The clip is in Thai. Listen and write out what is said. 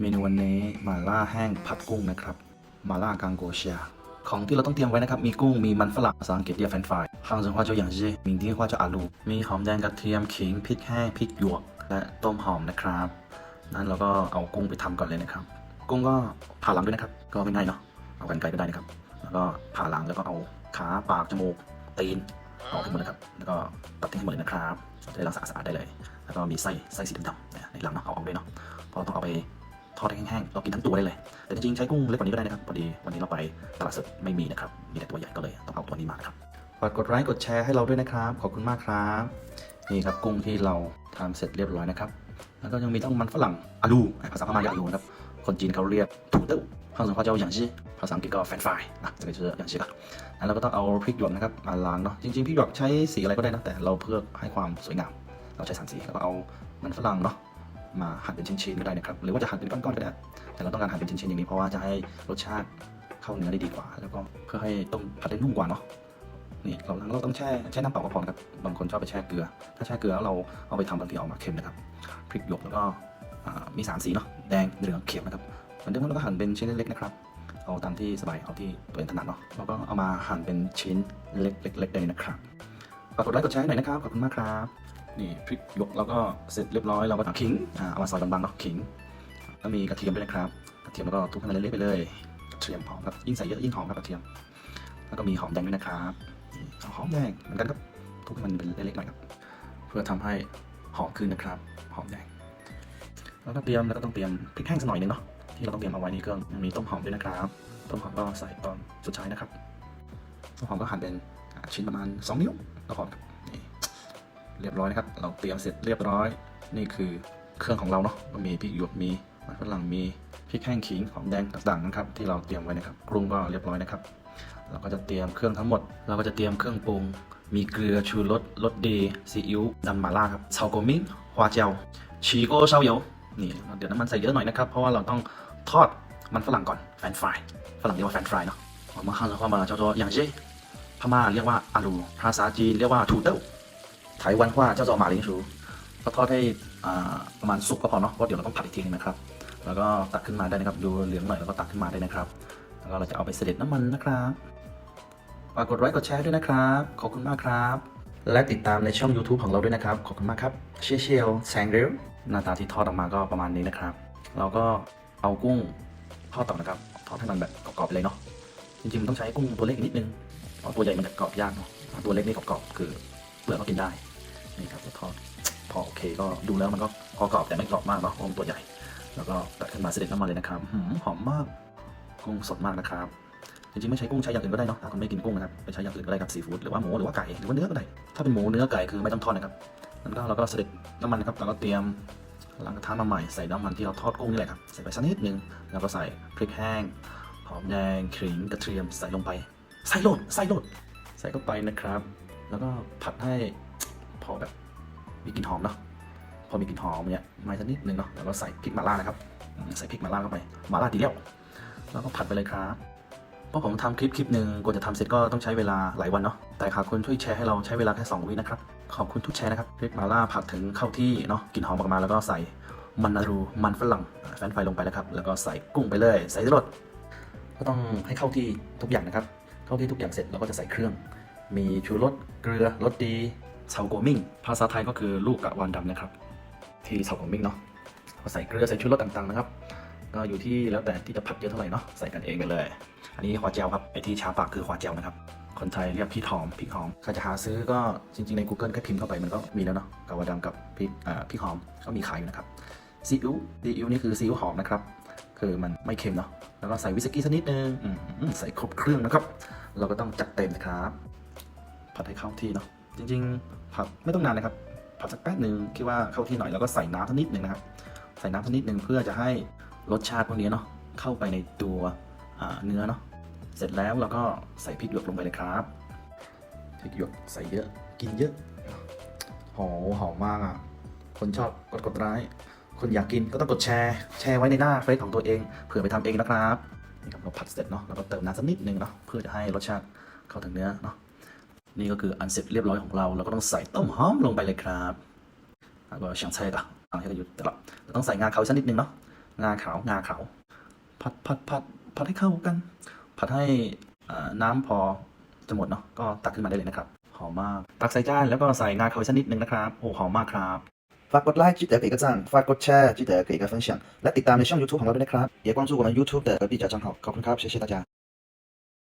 เมนูวันนี้มาล่าแห้งผัดกุ้งนะครับ มาล่ากังโกเชีย ของที่เราต้องเตรียมไว้นะครับ มีกุ้ง มีมันฝรั่งภาษาอังกฤษเรียกแฟนฟรายฮังเซินว่าเจ้าอย่างจีมิงที่ว่าเจ้าอาลูมีหอมแดงกระเทียมขิงพริกแห้งพริกหยวก และต้มหอมนะครับ นั้นเราก็เอากุ้งไปทำก่อนเลยนะครับ กุ้งก็ผ่าหลังด้วยนะครับ ก็ไม่ง่ายเนาะ เอากันไกลก็ได้นะครับ แล้วก็ผ่าหลังแล้วก็เอาขาปากจมูกตีนออกให้หมดนะครับ แล้วก็ตัดทิ้งให้หมดเลยนะครับจะได้ล้างสะอาดๆได้เลย แล้วก็มีไส้ไส้สีดำๆในหลังเนาะเอาออกด้วยเนาะ เพราะเราต้องเอาไป ทอดแห้งๆเรากินทั้งตัวได้เลย แต่จริงๆใช้กุ้งเล็กกว่านี้ก็ได้นะครับพอดีวันนี้เราไปตลาดสดไม่มีนะครับมีแต่ตัวใหญ่ก็เลยต้องเอาตัวนี้มาครับฝากกดไลค์กดแชร์ให้เราด้วยนะครับ ขอบคุณมากครับนี่ครับกุ้งที่เราทำเสร็จเรียบร้อยนะครับแล้วก็ยังมีต้องมันฝรั่งอาลูภาษาพม่าอย่าลูนะครับคนจีนเขาเรียกถูเต้าภาษาพม่าเจ้าอย่างชื่ภาษาอังกฤษก็แฟนไฟล์นะจะไปเชื่ออย่างชื่อแล้วก็ต้องเอาพริกหยวกนะครับมาล้างเนาะจริงๆพริกหยวกใช้สีอะไรก็ได้นะแต่เราเพื่อให้ความสวยงเราใช้สามสีแล้วก็เอามันฝรั่งเนาะ มาหั่นเป็นชิ้นๆก็ได้นะครับ หรือว่าจะหั่นเป็นก้อนๆก็ได้ แต่เราต้องการหั่นเป็นชิ้นๆอย่างนี้เพราะว่าจะให้รสชาติเข้าเนื้อได้ดีกว่า แล้วก็เพื่อให้ต้มผัดได้นุ่มกว่าเนาะนี่เราเราต้องแช่แช่น้ำเปล่าก็พอนครับบางคนชอบไปแช่เกลือ ถ้าแช่เกลือแล้วเราเอาไปทำบางทีออกมาเค็มนะครับพริกหยวกแล้วก็มีสามสีเนาะแดงเหลืองเขียวนะครับเหมือนเดิมเราก็หั่นเป็นชิ้นเล็กๆนะครับเอาตามที่สบายเอาที่ตัวเองถนัดเนาะเราก็เอามาหั่นเป็นชิ้นเล็กๆๆได้เลยนะครับฝากกดไลค์กดแชร์ให้หน่อยนะครับขอบคุณมากครับ นี่พริกหยวกเราก็เสร็จเรียบร้อยเราก็ตักขิงอ่าเอามาซอยบางๆเนาะขิงแล้วมีกระเทียมด้วยนะครับกระเทียมแล้วก็ทุบให้มันเละๆไปเลยกระเทียมหอมครับยิ่งใส่เยอะยิ่งหอมครับกระเทียม แล้วก็มีหอมแดงด้วยนะครับหอมแดงเหมือนกันครับทุบให้มันเป็นเล็กๆหน่อยครับเพื่อทำให้หอมขึ้นนะครับหอมแดงแล้วก็เตรียมแล้วก็ต้องเตรียมพริกแห้งสักหน่อยหนึงเนาะที่เราต้องเตรียมเอาไว้นี่ก็ยังมีต้มหอมด้วยนะครับต้มหอมก็ใส่ตอนสุดท้ายนะครับต้นหอมก็หั่นเป็นชิ้นประมาณ 2 นิ้วต้นหอมครับ เรียบร้อยนะครับ เราเตรียมเสร็จเรียบร้อย นี่คือเครื่องของเราเนาะมีพริกหยวกมีมันฝรั่งมีพริกแห้งขิงหอมแดงต่างๆนะครับ ที่เราเตรียมไว้นะครับกรุงก็เรียบร้อยนะครับ เราก็จะเตรียมเครื่องทั้งหมด เราก็จะเตรียมเครื่องปรุง มีเกลือชูรสรสดีซีอิ๊วดำมาล่าครับเซาโกมิ้งฮวาเจียวชีโก้เซาเยวนี่เดี๋ยวน้ำมันใส่เยอะหน่อยนะครับเพราะว่าเราต้องทอดมันฝรั่งก่อนแฟนฟรายฝรั่งเรียกว่าแฟนฟรายเนาะมาข้างแล้วก็มาเจ้าตัวอย่างเช่พม่าเรียกว่าอาลูภาษาจีนเรียกว่าถูเต้ ไต้หวันว่าเจ้าจอหมาลิงชูก็ทอดให้ประมาณสุกก็พอเนาะเพราะเดี๋ยวเราต้องผัดอีกทีนึงนะครับ แล้วก็ตักขึ้นมาได้นะครับ ดูเหลืองหน่อยแล้วก็ตักขึ้นมาได้นะครับ แล้วเราจะเอาไปเสด็จน้ำมันนะครับฝากกดไลค์กดแชร์ด้วยนะครับ ขอบคุณมากครับ และติดตามในช่อง YouTube ของเราด้วยนะครับ ขอบคุณมากครับเชียเชียวแซงเรลหน้าตาที่ทอดออกมาก็ประมาณนี้นะครับ เราก็เอากุ้งทอดต่อนะครับ ทอดให้มันแบบกรอบๆเลยเนาะจริงๆมันต้องใช้กุ้งตัวเล็กนิดนึงเพราะตัวใหญ่มันจะกรอบยากเนาะตัวเล็กนี่กรอบๆคือ ลือกก็กินได้นี่ครับจะทอดพอโอเคก็ดูแล้วมันก็พอกรอบแต่ไม่กรอบมากเนาะเพราะมันตัวใหญ่ แล้วก็ตัดขึ้นมาเสด็จน้ำมันเลยนะครับหอมมากกุ้งสดมากนะครับจริงๆไม่ใช้กุ้งใช้อย่างอื่นก็ได้เนาะถ้าคุณไม่กินกุ้งนะครับไปใช้อย่างอื่นก็ได้ครับซีฟู้ดหรือว่าหมูหรือว่าไก่หรือว่าเนื้อก็ได้ถ้าเป็นหมูเนื้อไก่คือไม่ต้องทอดนะครับแล้วก็เราก็เสด็จน้ำมันนะครับเราก็เตรียมล้างกระทะมาใหม่ใส่น้ำมันที่เราทอดกุ้งนี่แหละครับใส่ไปสักนิดนึงแล้วก็ใส่พริกแห้งหอมแดงขิงกระเทียมใส่ลงไป ใส่โลดใส่โลดใส่เข้าไปนะครับ แล้วก็ผัดให้พอแบบมีกลิ่นหอมเนาะพอมีกลิ่นหอมเนี่ยม่สักนิดนึงเนาะแล้วก็ใส่พริกมาล่านะครับใส่พริกมาล่าเข้าไปมาล่าตีเลี้ยวแล้วก็ผัดไปเลยครับเพราะผมทำคลิปคลิปหนึ่งกว่าจะทำเสร็จก็ต้องใช้เวลาหลายวันเนาะแต่หากคุณช่วยแชร์ให้เราใช้เวลาแค่2วินะครับขอบคุณทุกแชร์นะครับพริกมาล่าผัดถึงเข้าที่เนาะกลิ่นหอมออกมาแล้วก็ใส่มันนารูมันฝรั่งแฟนช์ฟลงไปแล้วครับแล้วก็ใส่กุ้งไปเลย ใส่รสก็ต้องให้เข้าที่ทุกอย่างนะครับ เข้าที่ทุกอย่างเสร็จเราก็จะใส่เครื่อง มีชูรสเกลือรสดีเฉาโกวมิ่ง ภาษาไทยก็คือลูกกะวานดำนะครับ ที่เฉาโกวมิ่งเนาะใส่เกลือใส่ชูรสต่างๆนะครับก็อยู่ที่แล้วแต่ที่จะผัดเยอะเท่าไหร่เนาะใส่กันเองไปเลย อันนี้หัวเจียวครับไอที่ชาปากคือหัวเจียวนะครับ คนไทยเรียกพริกหอมพริกหอมใครจะหาซื้อก็จริงๆใน Google แค่พิมพ์เข้าไปมันก็มีแล้วเนาะกะวานดำกับพริกอ่าพริกหอมก็มีขายอยู่นะครับซีอิ๊วซีอิ๊วนี่คือซีอิ๊วหอมนะครับคือมันไม่เค็มเนาะแล้วก็ใส่วิสกี้สักนิดนึงใส่ครบเครื่องนะครับ เราก็ต้องจัดเต็มนะครับ ผัดให้เข้าที่เนาะจริง ๆ ผัดไม่ต้องนานนะครับผัดสักแป๊บหนึ่งคิดว่าเข้าที่หน่อยแล้วก็ใส่น้ำสักนิดหนึ่งนะครับใส่น้ำสักนิดหนึ่งเพื่อจะให้รสชาติพวกนี้เนาะเข้าไปในตัวเนื้อเนาะเสร็จแล้วเราก็ใส่พริกหยวกลงไปเลยครับพริกหยวกใส่เยอะกินเยอะโหหอมมากอะคนชอบกดกดไลค์คนอยากกินก็ต้องกดแชร์ แชร์ไว้ในหน้าเฟซของตัวเองเผื่อไปทำเองนะครับนี่ครับเราผัดเสร็จเนาะแล้วก็เติมน้ำสักนิดนึงเนาะเพื่อจะให้รสชาติเข้าถึงเนื้อเนาะ นี่ก็คืออันเสร็จเรียบร้อยของเรา เราก็ต้องใส่ต้มหอมลงไปเลยครับแล้วก็ช่างใช่กะอันนี้ก็อยู่แต่ละต้องใส่งาเขาสักนิดนึงเนาะ งาขาวงาขาว ผัดผัดผัดผัดให้เข้ากัน ผัดให้เอ่อน้ำพอจะหมดเนาะก็ตักขึ้นมาได้เลยนะครับ หอมมาก ตักใส่จานแล้วก็ใส่งาขาวอีกสักนิดนึงนะครับ โอ้หอมมากครับ ฝากกดไลค์记得给个赞ฝากกดแชร์记得给个分享และติดตามในช่อง YouTube ของเราด้วยนะครับ也关注我们 YouTube 的隔壁家账号ขอบคุณครับ谢谢大家